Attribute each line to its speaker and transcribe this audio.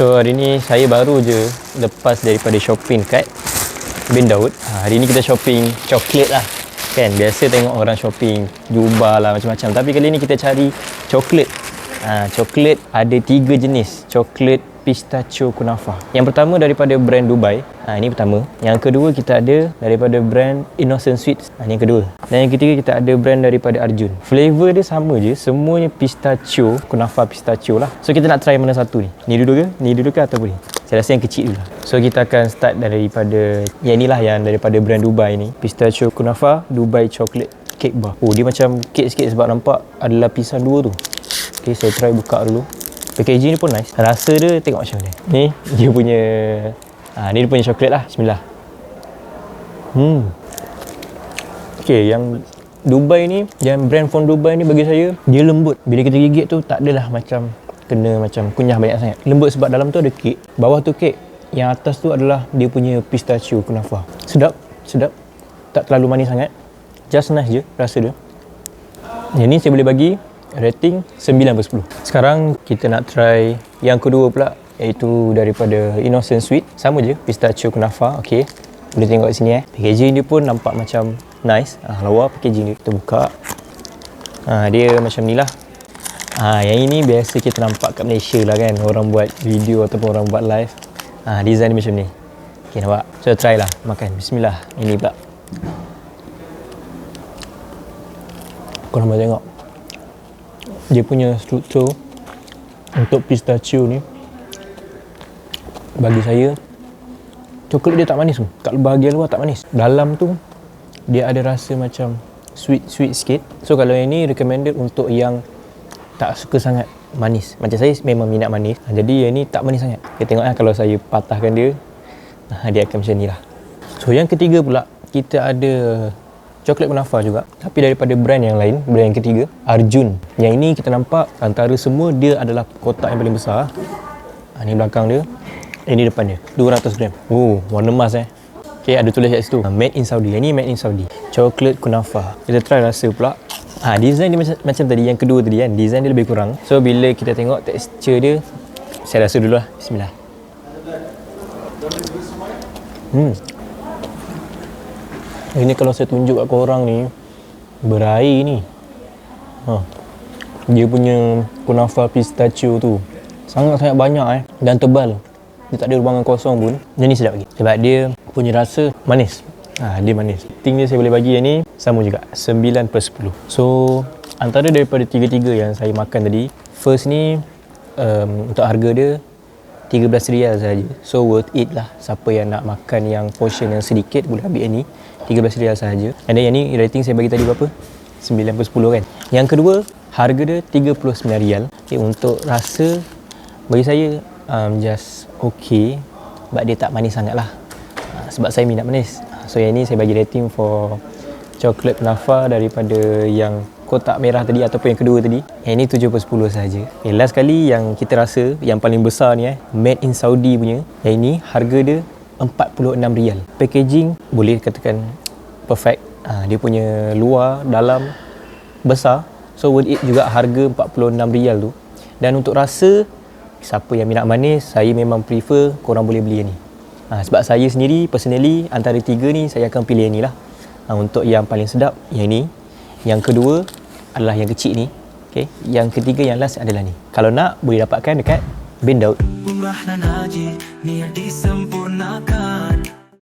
Speaker 1: So hari ni saya baru je lepas daripada shopping kat Bin Daud. Ha, hari ni kita shopping coklat lah. Kan biasa tengok orang shopping jubah lah macam-macam. Tapi kali ni kita cari coklat. Ha, coklat ada tiga jenis. Coklat pistachio kunafa. Yang pertama daripada brand Dubai. Ha, ini pertama. Yang kedua kita ada daripada brand Innocent Sweets. Ha, ini yang kedua. Dan yang ketiga kita ada brand daripada Arjun. Flavor dia sama je. Semuanya pistachio, kunafa pistachio lah. So kita nak try mana satu ni. Ni dulu ke? Ni dulu ke ataupun ni? Saya rasa yang kecil dulu. So kita akan start daripada yang inilah yang daripada brand Dubai ni. Pistachio kunafa Dubai chocolate cake bar. Oh dia macam kek sikit sebab nampak ada lapisan dua tu. Okay saya try buka dulu. Packaging ni pun nice. Rasa dia tengok macam mana. Ni dia punya ha, ni dia punya coklat lah. Bismillah. Hmm. Okay, yang Dubai ni, yang brand from Dubai ni bagi saya, dia lembut. Bila kita gigit tu, tak adalah macam kena macam kunyah banyak sangat. Lembut sebab dalam tu ada kek. Bawah tu kek. Yang atas tu adalah dia punya pistachio kunafa. Sedap, sedap. Tak terlalu manis sangat. Just nice je rasa dia. Yang ni saya boleh bagi rating 9 per 10. Sekarang kita nak try yang kedua pula iaitu daripada Innocent Sweet. Sama je, pistachio kunafa. Okey. Boleh tengok kat sini eh. Packaging dia pun nampak macam nice. Ah, lawa packaging dia. Kita buka. Ah, dia macam ni lah. Ah, yang ini biasa kita nampak kat Malaysia lah kan. Orang buat video ataupun orang buat live. Ah, design dia macam ni. Okay, nampak? So, try lah makan. Bismillah. Ini pula. Kau nampak tengok. Dia punya struktur untuk pistachio ni bagi saya coklat dia tak manis tu. Kat bahagian luar tak manis. Dalam tu dia ada rasa macam sweet-sweet sikit. So kalau yang ni recommended untuk yang tak suka sangat manis. Macam saya memang minat manis. Ha, Jadi yang ni tak manis sangat. Kita tengok lah kalau saya patahkan dia ha, dia akan macam ni lah. So yang ketiga pula kita ada coklat kunafa juga. Tapi daripada brand yang lain brand yang ketiga Arjun. Yang ini kita nampak antara semua dia adalah kotak yang paling besar. Ha, ni belakang dia. Ini depan dia. 200 gram. Oh warna emas eh. Okay, ada tulis kat situ. Made in Saudi. Yang ni made in Saudi. Coklat kunafa kita try rasa pula. Ha, design dia macam, macam tadi. Yang kedua tadi kan. Design dia lebih kurang. So bila kita tengok tekstur dia saya rasa dulu lah. Bismillah. Hmm ini kalau saya tunjuk kat korang ni Berair ni. Ha. Dia punya kunafa pistachio tu Sangat-sangat banyak eh. Dan tebal. Dia tak ada ruangan kosong pun. Yang ni sedap lagi. Sebab dia punya rasa manis. Ha, Dia manis. Ting dia saya boleh bagi yang ni Sama juga. 9 per 10 So Antara daripada tiga-tiga yang saya makan tadi First ni um, Untuk harga dia 13 rial saja. So worth it lah. Siapa yang nak makan yang portion yang sedikit boleh ambil yang ni. 13 rial sahaja. And then yang ni rating saya bagi tadi berapa? 9 per 10 kan. Yang kedua, harga dia 39 rial. Okay, untuk rasa bagi saya um, just okay. Sebab dia tak manis sangat lah. Uh, sebab saya minat manis. So yang ni saya bagi rating for coklat nafa daripada yang kotak merah tadi ataupun yang kedua tadi. Yang ni 7 per 10 sahaja. Okay, last kali yang kita rasa yang paling besar ni eh, made in Saudi punya. Yang ini harga dia 46 rial. Packaging boleh katakan perfect. Ha, dia punya luar, dalam besar. So worth it juga harga 46 rial tu. Dan untuk rasa siapa yang minat manis, saya memang prefer korang boleh beli yang ni. Ha, sebab saya sendiri personally antara tiga ni saya akan pilih yang ni lah. Ha, untuk yang paling sedap yang ni. Yang kedua adalah yang kecil ni. Okay. Yang ketiga yang last adalah ni. Kalau nak boleh dapatkan dekat bin Daud.
Speaker 2: Niat disempurnakan.